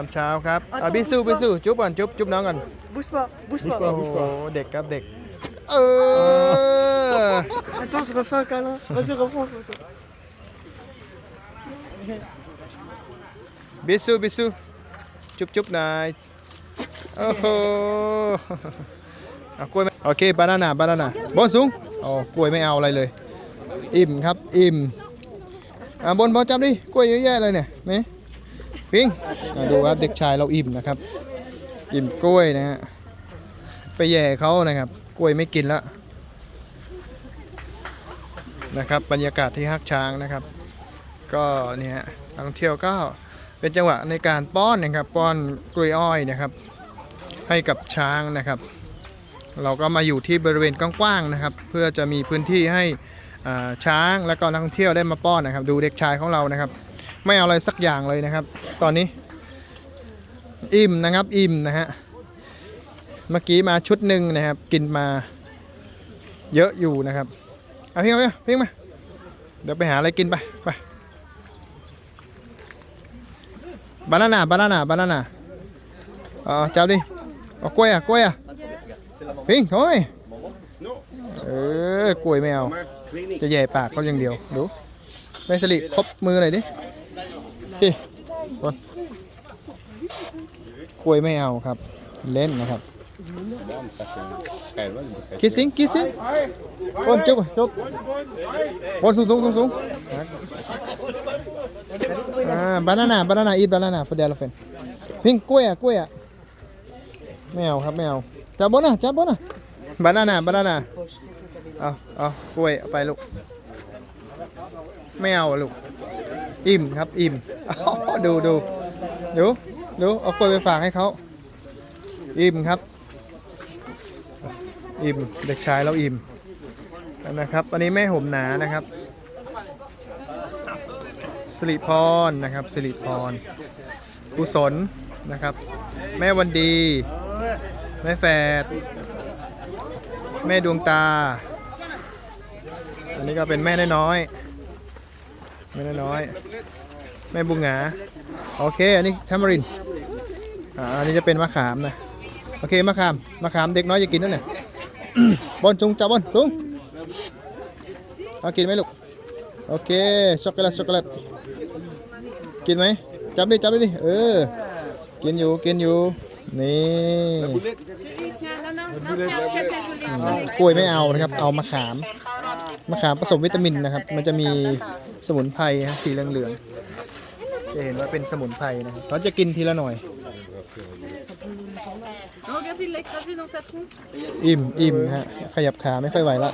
ตามเช้าครับอะบิสูบิสูจุ๊บก่อนจุ๊บจุ๊บน้องก่อน Bouge pas, bouge Bouge pas. pas. โอ้โหเด็กครับเด็ก เออ Attends, je refais un câlin. Vas-y, reprends. บิสูบิสูจุ๊บจุ๊บหน่อยโอ้โหเอากล้วยไหมโอเคบานาน่าบานาน่าบนสูงโอ้กล้วยไม่เอาอะไรเลย อิ่มครับอิ่มอะบนบนจับดิกล้วยเยอะแยะเลยเนี่ยนี่ พิงอะดูครับเด็กชายเราอิ่มนะครับ อิ่มกล้วยนะฮะไปแย่เขานะครับ กล้วยไม่กินแล้วนะครับ บรรยากาศที่ฮักช้างนะครับ ก็เนี่ยนักท่องเที่ยวก็เป็นจังหวะในการป้อนนะครับ ป้อนกล้วยอ้อยนะครับ ให้กับช้างนะครับ เราก็มาอยู่ที่บริเวณกว้างๆนะครับ เพื่อจะมีพื้นที่ให้ช้างและก็นักท่องเที่ยวได้มาป้อนนะครับ ดูเด็กชายของเรานะครับ ไม่เอาอะไรสักอย่างเลยนะครับ ตอนนี้อิ่มนะครับอิ่มนะฮะเมื่อกี้มาชุดหนึ่งนะครับ กินมาเยอะอยู่นะครับเอาพี่มาพี่มาเดี๋ยวไปหาอะไรกินไปไปบานาน่าบานาน่าบานาน่าอ๋อเจ้าดิเอากล้วยอะกล้วยอะพิงโอ้ยเออกล้วยไม่เอาจะแย่ปากเขาอย่างเดียวดูแม่สลิครบมือหน่อยดิ กล้วยไม่เอาครับ เล่นนะครับคิดสิงคิดสิงบนจุ๊บจุ๊บนสูงสูงสูงสูงอ่าบานาน่าบานาน่าอีบานาน่าฟเดลเฟนพิงกล้วยอะกล้วยอะไม่เอาครับไม่เอาจับบนอะจับบนอะบานาน่าบานาน่าเอาเอากล้วยเอาไปลูกไม่เอาลูก อิ่มครับอิ่มดูดูดูดูเอากล้วยไปฝากให้เขาอิ่มครับ อิ่มเด็กชายเราอิ่มนะครับ อันนี้แม่ห่มหนานะครับสิริพรนะครับสิริพรกุศลนะครับ แม่วันดี แม่แฝดแม่ดวงตา อันนี้ก็เป็นแม่น้อยๆ แม่น้อยๆแม่บุงหงาโอเค อันนี้ทามารินอ่าอันนี้จะเป็นมะขามนะโอเคมะขามมะขามเด็กน้อยจะกินนั่นแหละบอลจุงจับบอลจุงเอากินไหมลูกโอเคช็อกโกแลตช็อกโกแลตกินไหมจับดิจับดิดิเออกินอยู่กินอยู่นี่ Tiens, non, non, non, tiens, tiens, tiens, je l'ai. อืมกล้วยไม่เอานะครับ เอามะขาม มะขามผสมวิตามินนะครับ มันจะมีสมุนไพรฮะสีเหลืองๆจะเห็นว่าเป็นสมุนไพรนะครับเขาจะกินทีละหน่อย Non, regarde, il l'a écrasé dans sa trompe. อิ่มอิ่มฮะขยับขาไม่ค่อยไหวละ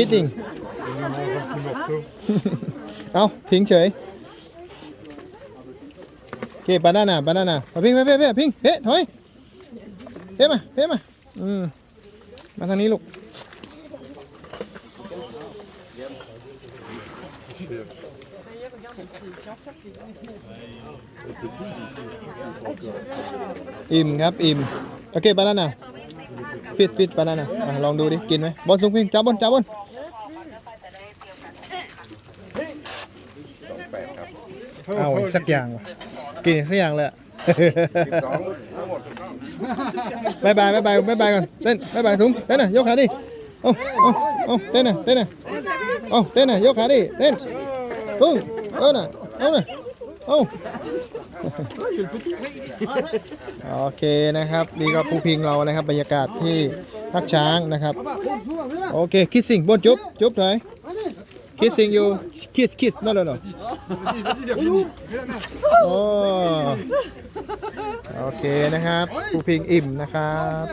eating เอาทิ้งเฉยโอเคบานาน่าบานาน่าเอาพิงไปเพ่เพ่พิงเพ่ถอยเพ่มาเพ่มาอืมมาทางนี้ลูก อิ่มครับอิ่มโอเคบานาน่าฟิตฟิตบานาน่าอะลองดูดิกินไหมบอลสูงพิงจับบอลจับบอลเอาอีกสักอย่างวะกินอีกสักอย่างเลยบายบายบายบายบายบายก่อนเต้นบายบายสูงเต้นน่ะยกขาดิ โอ้โอ้โอ้เต้นน่ะเต้นน่ะโอ้เต้นน่ะยกขาดิเต้นโอ้เอาน่ะเอาน่ะโอ้โอเคนะครับนี่ก็ภูพิงเรานะครับบรรยากาศที่ทักช้างนะครับโอเคคิสซิงบนจุ๊บจุ๊บถอยคิสซิงอยู่คิสคิส no no no โอ้โอเคนะครับภูพิงอิ่มนะครับ